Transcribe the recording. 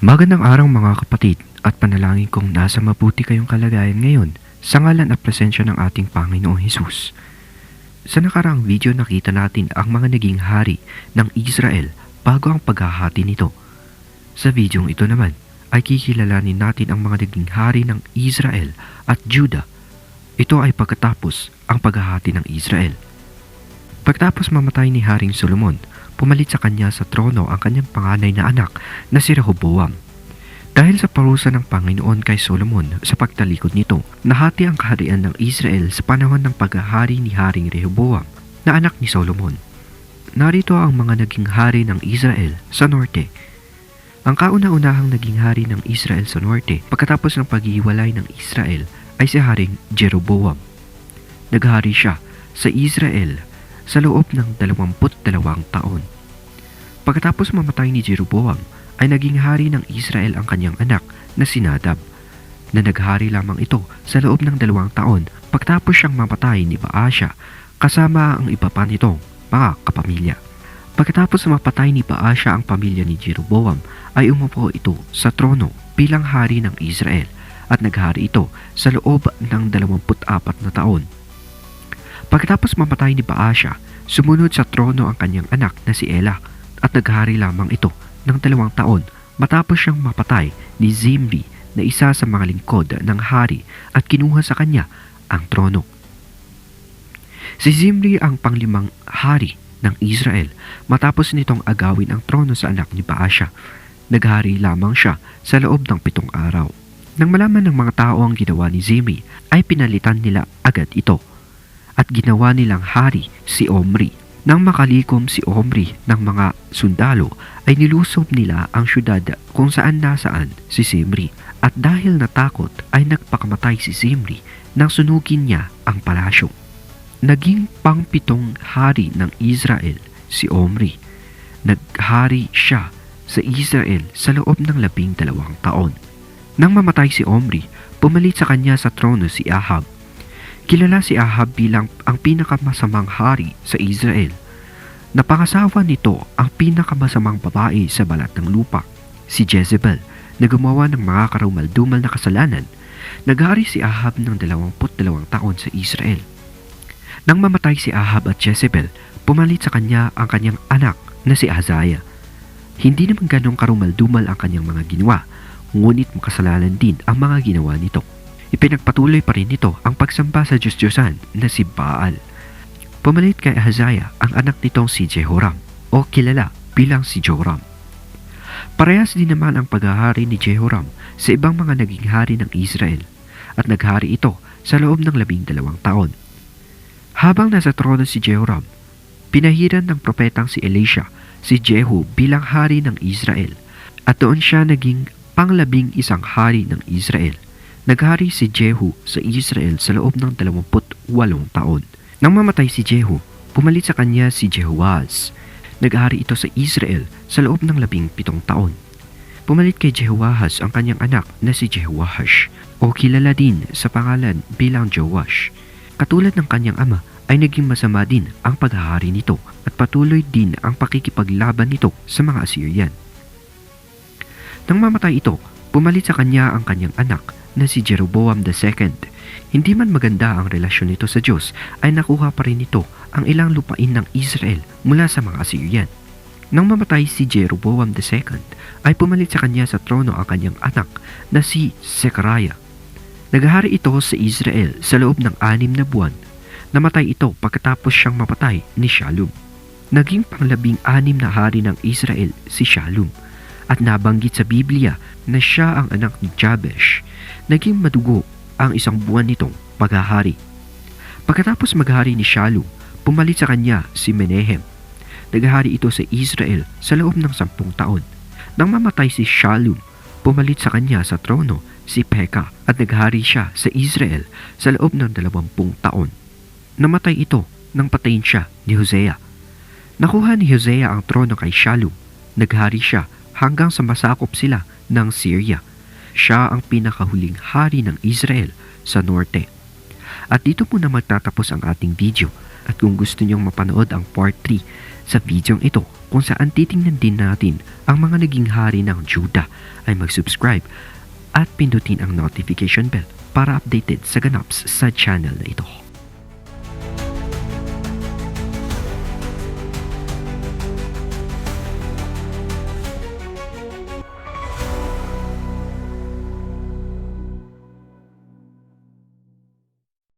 Magandang araw mga kapatid at panalangin kong nasa mabuti kayong kalagayan ngayon sa ngalan at presensya ng ating Panginoong Hesus. Sa nakaraang video nakita natin ang mga naging hari ng Israel bago ang paghahati nito. Sa videong ito naman ay kikilalanin natin ang mga naging hari ng Israel at Judah. Ito ay pagkatapos ang paghahati ng Israel. Pagtapos mamatay ni Haring Solomon, pumalit sa kanya sa trono ang kanyang panganay na anak na si Rehoboam. Dahil sa parusa ng Panginoon kay Solomon sa pagtalikod nito, nahati ang kaharian ng Israel sa panahon ng paghahari ni Haring Rehoboam na anak ni Solomon. Narito ang mga naging hari ng Israel sa norte. Ang kauna-unahang naging hari ng Israel sa norte pagkatapos ng paghihiwalay ng Israel ay si Haring Jeroboam. Naghari siya sa Israel sa loob ng 22 taon. Pagkatapos mamatay ni Jeroboam, ay naging hari ng Israel ang kanyang anak na si Nadab, na naghari lamang ito sa loob ng dalawang taon pagtapos siyang mamatay ni Baasha kasama ang iba pa nitong mga kapamilya. Pagkatapos mapatay ni Baasha ang pamilya ni Jeroboam, ay umupo ito sa trono bilang hari ng Israel at naghari ito sa loob ng 24 na taon. Pagkatapos mamatay ni Baasha, sumunod sa trono ang kanyang anak na si Ela at naghari lamang ito ng dalawang taon matapos siyang mapatay ni Zimri na isa sa mga lingkod ng hari at kinuha sa kanya ang trono. Si Zimri ang panglimang hari ng Israel matapos nitong agawin ang trono sa anak ni Baasha. Naghari lamang siya sa loob ng pitong araw. Nang malaman ng mga tao ang ginawa ni Zimri, ay pinalitan nila agad ito at ginawa nilang hari si Omri. Nang makalikom si Omri ng mga sundalo ay nilusob nila ang syudad kung saan nasaan si Zimri at dahil natakot ay nagpakamatay si Zimri nang sunugin niya ang palasyo. Naging pangpitong hari ng Israel si Omri. Naghari siya sa Israel sa loob ng labing dalawang taon. Nang mamatay si Omri, pumalit sa kanya sa trono si Ahab Kilala si Ahab bilang ang pinakamasamang hari sa Israel. Napangasawa nito ang pinakamasamang babae sa balat ng lupa, si Jezebel, na gumawa ng mga karumaldumal na kasalanan. Naghari si Ahab ng 22 taon sa Israel. Nang mamatay si Ahab at Jezebel, pumalit sa kanya ang kanyang anak na si Azaya. Hindi naman ganong karumaldumal ang kanyang mga ginawa, ngunit makasalanan din ang mga ginawa nito. Ipinagpatuloy pa rin nito ang pagsamba sa Diyos-Diyosan na si Baal. Pumalit kay Ahaziah ang anak nitong si Jehoram o kilala bilang si Joram. Parehas din naman ang paghahari ni Jehoram sa ibang mga naging hari ng Israel at naghari ito sa loob ng labing dalawang taon. Habang nasa trono si Jehoram, pinahiran ng propetang si Elisha si Jehu bilang hari ng Israel at doon siya naging panglabing isang hari ng Israel. Naghari si Jehu sa Israel sa loob ng 28 taon. Nang mamatay si Jehu, pumalit sa kanya si Jehoaz. Naghari ito sa Israel sa loob ng 17 taon. Pumalit kay Jehoahaz ang kanyang anak na si Jehoahash o kilala din sa pangalan bilang Joash. Katulad ng kanyang ama ay naging masama din ang paghahari nito at patuloy din ang pakikipaglaban nito sa mga Assyrian. Nang mamatay ito, pumalit sa kanya ang kanyang anak na si Jeroboam II. Hindi man maganda ang relasyon nito sa Diyos, ay nakuha pa rin nito ang ilang lupain ng Israel mula sa mga Assyrian. Nang mamatay si Jeroboam II, ay pumalit sa kanya sa trono ang kanyang anak na si Zechariah. Naghahari ito sa Israel sa loob ng anim na buwan. Namatay ito pagkatapos siyang mapatay ni Shalom. Naging panglabing anim na hari ng Israel si Shalom at nabanggit sa Biblia na siya ang anak ni Jabesh. Naging madugo ang isang buwan nitong paghahari. Pagkatapos maghari ni Shalom, pumalit sa kanya si Menehem. Naghahari ito sa Israel sa loob ng sampung taon. Nang mamatay si Shalom, pumalit sa kanya sa trono si Pekah at naghari siya sa Israel sa loob ng dalawampung taon. Namatay ito nang patayin siya ni Hosea. Nakuha ni Hosea ang trono kay Shalom. Naghari siya hanggang sa masakop sila ng Syria. Siya ang pinakahuling hari ng Israel sa norte. At dito muna magtatapos ang ating video. At kung gusto niyong mapanood ang part 3 Sa videong ito kung saan titingnan din natin ang mga naging hari ng Juda ay mag-subscribe at pindutin ang notification bell para updated sa ganaps sa channel na ito.